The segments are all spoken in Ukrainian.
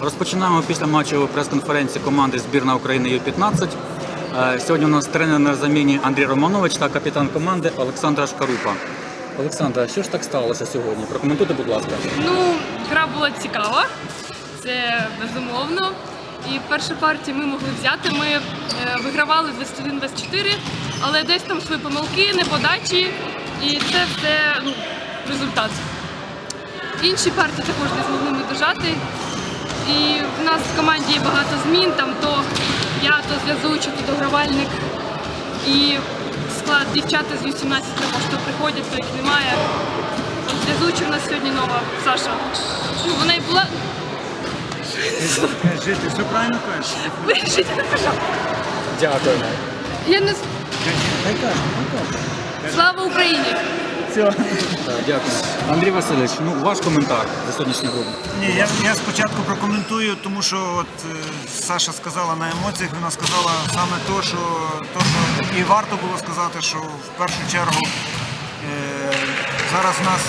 Розпочинаємо після матчу прес-конференції команди збірна України Ю-15. Е, Сьогодні у нас тренер на заміні Андрій Романович та капітан команди Олександра Шкарупа. Олександра, що ж так сталося сьогодні? Прокоментуйте, будь ласка. Ну, гра була цікава, це безумовно. І першу партію ми могли взяти. Ми е, вигравали 21-24, але десь там свої помилки, неподачі, і це все ну, результат. Інші партії також не змогли ми дожати. І в нас в команді є багато змін, там то я, то зв'язуючий, то догравальник. І склад дівчата з Ю-17 також то приходять, то їх немає. От Зв'язуюча в нас сьогодні нова Саша. Ну, вона і була. Жити, все правильно кажеш? Вирішить, пожалуйста. Дякую. Я не з- Дай кажеш, слава Україні! Дякую. Андрій Васильович, ну ваш коментар за сьогоднішню гру. Ні, я, я спочатку прокоментую, тому що от е, Саша сказала на емоціях, вона сказала саме то, що, то, що і варто було сказати, що в першу чергу е, зараз в нас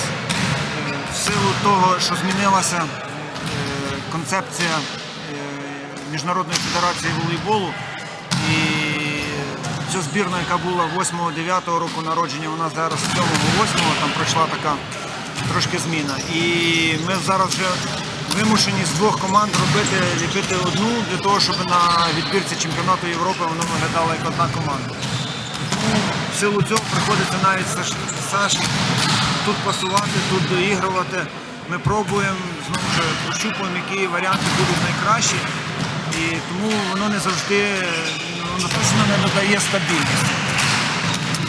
е, в силу того, що змінилася е, концепція е, Міжнародної федерації волейболу і ця збірна, яка була 8-9 року народження, вона зараз 7-8, там пройшла така трошки зміна. І ми зараз вже вимушені з двох команд робити, ліпити одну для того, щоб на відбірці чемпіонату Європи воно виглядало як одна команда. Тому в силу цього приходиться навіть Саш, Саші тут пасувати, тут доігрувати. Ми пробуємо, знову ж прощупуємо, які варіанти будуть найкращі. І тому воно не завжди воно не додає стабільності.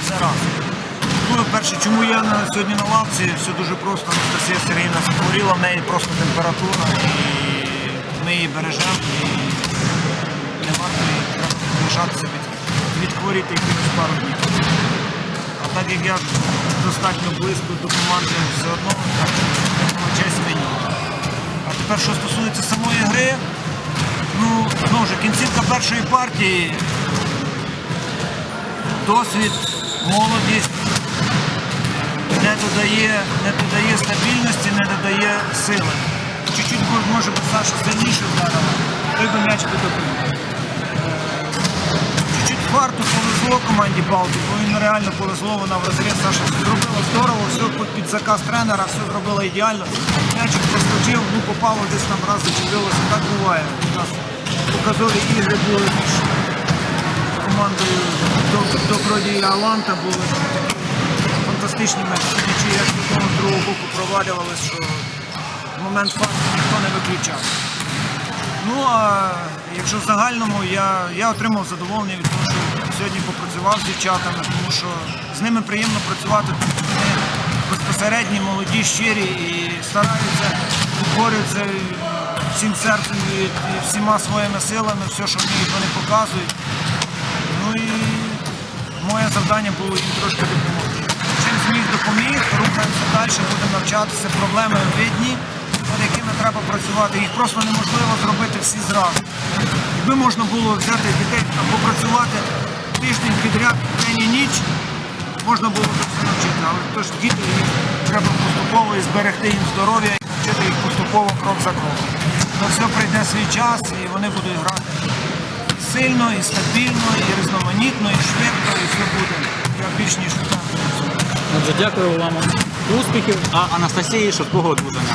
Це раз. Ну, перше, чому я на, сьогодні на лавці, все дуже просто. Анастасія Сергіївна захворіла, в неї просто температура, і ми її бережемо, і не варто лишатися від, відхворіти якихось пару днів. А так як я достатньо близько до команди все одно, так честь мені. А тепер, що стосується самої гри, ну, знову ж, кінцівка першої партії, досвід, молодість не додає, не додає стабільності, не додає сили. Чуть-чуть може- би Саша сильніше вдарила, той би м'яч. Е, Чуть-чуть варто повезло команді Балтик, бо він реально повезло, вона в розріз Саша зробила здорово, все під- заказ тренера, все зробила ідеально. М'ячик проскочив, ну попало десь там раз зачепилося, так буває. У нас показові ігри були між командою Доб- Доброді і Аланта були фантастичні м'ячі, як з другого боку провалювалися, що в момент факту ніхто не виключав. Ну а якщо в загальному, я, я отримав задоволення від того, що сьогодні попрацював з дівчатами, тому що з ними приємно працювати, вони безпосередні, молоді, щирі і стараються, борються всім серцем і, всіма своїми силами, все, що вони показують. Моє завдання було їм трошки допомогти. Чим зміг допоміг, рухаємося далі, будемо навчатися, проблеми видні, над якими треба працювати. Їх просто неможливо зробити всі зразу. Якби можна було взяти дітей там, попрацювати тиждень підряд, день і ніч, можна було б все навчити. Але тож діти їх треба поступово і зберегти їм здоров'я і навчити їх поступово крок за кроком. На все прийде свій час і вони будуть грати сильно, і стабільно, і різноманітно, і швидко, і все буде. Я більш ніж впевнений. Отже, дякую вам. Успіхів, а Анастасії швидкого одужання.